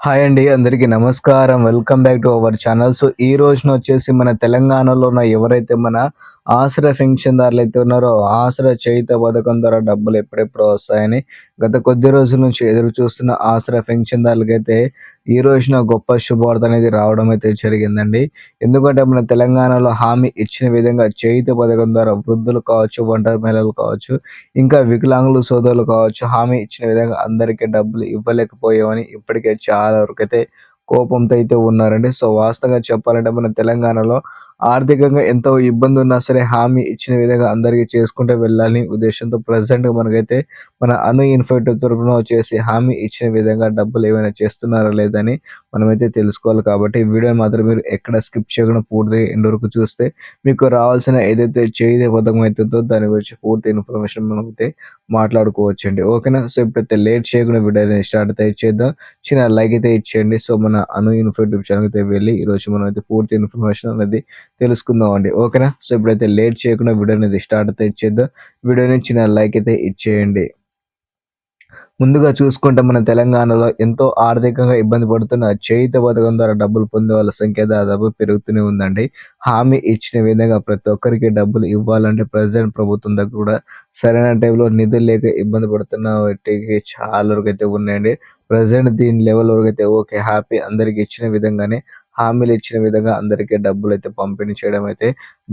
Hi అండి అందరికీ నమస్కారం. Welcome back to our channel. So ఈ రోజున వచ్చేసి మన తెలంగాణలో ఉన్న ఎవరైతే మన ఆసరా పెన్షన్దారులు అయితే ఉన్నారో ఆసరా చేయిత పథకం ద్వారా డబ్బులు ఎప్పుడెప్పుడు వస్తాయని గత కొద్ది రోజుల నుంచి ఎదురు చూస్తున్న ఆసరా పెన్షన్దారులకైతే ఈ రోజున గొప్ప శుభవార్త అనేది రావడం అయితే జరిగిందండి. ఎందుకంటే మన తెలంగాణలో హామీ ఇచ్చిన విధంగా చేయిత పథకం ద్వారా వృద్ధులు కావచ్చు ఒంటరి మహిళలు కావచ్చు ఇంకా వికలాంగులు సోదరులు కావచ్చు హామీ ఇచ్చిన విధంగా అందరికీ డబ్బులు ఇవ్వలేకపోయామని ఇప్పటికే చాలా వరకు అయితే కోపంతో అయితే ఉన్నారండి. సో వాస్తవంగా చెప్పాలంటే మన తెలంగాణలో ఆర్థికంగా ఎంతో ఇబ్బంది ఉన్నా సరే హామీ ఇచ్చిన విధంగా అందరికీ చేసుకుంటూ వెళ్ళాలని ఉద్దేశంతో ప్రజెంట్గా మనకైతే మన అను ఇన్ఫెక్ట్ తరఫున వచ్చేసి హామీ ఇచ్చిన విధంగా డబ్బులు ఏమైనా చేస్తున్నారా లేదని మనమైతే తెలుసుకోవాలి. కాబట్టి వీడియో మాత్రం మీరు ఎక్కడ స్కిప్ చేయకుండా పూర్తిగా ఎండ్ వరకు చూస్తే మీకు రావాల్సిన ఏదైతే చేయదే పథకం అవుతుందో దాని గురించి పూర్తి ఇన్ఫర్మేషన్ మనం అయితే మాట్లాడుకోవచ్చండి. ఓకేనా? సో ఇప్పుడైతే లేట్ చేయకుండా వీడియో స్టార్ట్ అయితే ఇచ్చేద్దాం చిన్న లైక్ అయితే ఇచ్చేయండి. సో మన అను ఇన్ఫోటివ్ ఛానల్ అయితే వెళ్ళి ఈరోజు మనం అయితే పూర్తి ఇన్ఫర్మేషన్ అనేది తెలుసుకుందాం అండి ఓకేనా? సో ఇప్పుడైతే లేట్ చేయకుండా వీడియో అనేది స్టార్ట్ అయితే ఇచ్చేద్దాం వీడియోని చిన్న లైక్ అయితే ఇచ్చేయండి. ముందుగా చూసుకుంటే మన తెలంగాణలో ఎంతో ఆర్థికంగా ఇబ్బంది పడుతున్న చేయిత పథకం ద్వారా డబ్బులు పొందే వాళ్ళ సంఖ్య దాదాపు పెరుగుతూనే ఉందండి. హామీ ఇచ్చిన విధంగా ప్రతి ఒక్కరికి డబ్బులు ఇవ్వాలంటే ప్రజెంట్ ప్రభుత్వం దగ్గర కూడా సరైన టైంలో నిధులు లేక ఇబ్బంది పడుతున్న వాటికి చాలా వరకు అయితే ఉన్నాయండి. ప్రజెంట్ దీని లెవెల్ వరకు అయితే ఓకే. హ్యాపీ అందరికి ఇచ్చిన విధంగానే హామీలు ఇచ్చిన విధంగా అందరికీ డబ్బులు అయితే పంపిణీ చేయడం అయితే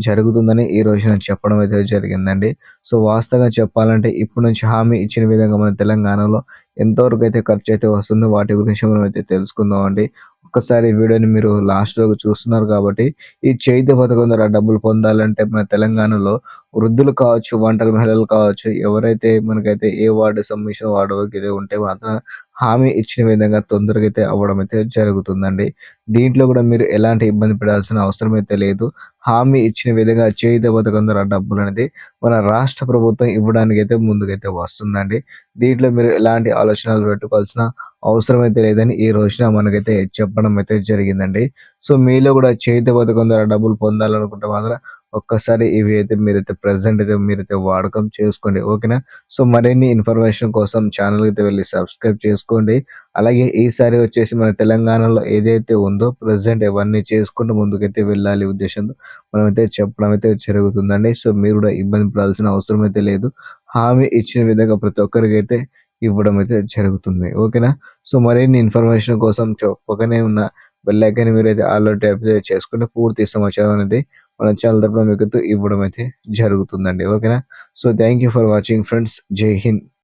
జరుగుతుందని ఈ రోజున చెప్పడం అయితే జరిగిందండి. సో వాస్తవంగా చెప్పాలంటే ఇప్పటి నుంచి హామీ ఇచ్చిన విధంగా మన తెలంగాణలో ఎంతవరకు అయితే ఖర్చు అయితే వస్తుందో వాటి గురించి మనం అయితే తెలుసుకుందాం అండి ఒక్కసారి వీడియోని మీరు లాస్ట్ వరకు చూస్తున్నారు కాబట్టి ఈ చైత్య పథకం ద్వారా డబ్బులు పొందాలంటే మన తెలంగాణలో వృద్ధులు కావచ్చు ఒంటరి మహిళలు కావచ్చు ఎవరైతే మనకైతే ఏ వార్డు సంబంధించిన వార్డు అయితే ఉంటే మాత్రం హామీ ఇచ్చిన విధంగా తొందరగా అయితే అవ్వడం అయితే జరుగుతుందండి. దీంట్లో కూడా మీరు ఎలాంటి ఇబ్బంది పడాల్సిన అవసరం అయితే లేదు. హామీ ఇచ్చిన విధంగా చేయుత పథకం ద్వారా డబ్బులు అనేది మన రాష్ట్ర ప్రభుత్వం ఇవ్వడానికి అయితే ముందుకైతే వస్తుందండి. దీంట్లో మీరు ఎలాంటి ఆలోచనలు పెట్టుకోవాల్సిన అవసరం అయితే లేదని ఈ రోజున మనకైతే చెప్పడం అయితే జరిగిందండి. సో మీలో కూడా చేతి పథకం ద్వారా డబ్బులు పొందాలనుకుంటే మాత్రం ఒక్కసారి ఇవి అయితే మీరైతే ప్రజెంట్ అయితే మీరైతే వాడకం చేసుకోండి ఓకేనా? సో మరిన్ని ఇన్ఫర్మేషన్ కోసం ఛానల్ అయితే వెళ్ళి సబ్స్క్రైబ్ చేసుకోండి. అలాగే ఈసారి వచ్చేసి మన తెలంగాణలో ఏదైతే ఉందో ప్రజెంట్ ఇవన్నీ చేసుకుంటూ ముందుకైతే వెళ్ళాలి ఉద్దేశంతో మనమైతే చెప్పడం అయితే జరుగుతుందండి. సో మీరు కూడా ఇబ్బంది పడాల్సిన అవసరం అయితే లేదు. హామీ ఇచ్చిన విధంగా ప్రతి ఒక్కరికైతే ఇవ్వడం అయితే జరుగుతుంది ఓకేనా? సో మరిన్ని ఇన్ఫర్మేషన్ కోసం పక్కనే ఉన్న బెల్ ఐకాన్ మీరు అయితే ఆల్రెడీ టైప్ చేసుకుంటే పూర్తి సమాచారం అనేది మన ఛానల్ తరపున మీకు ఇవ్వడం అయితే జరుగుతుందండి ఓకేనా so thank you for watching friends Jai Hind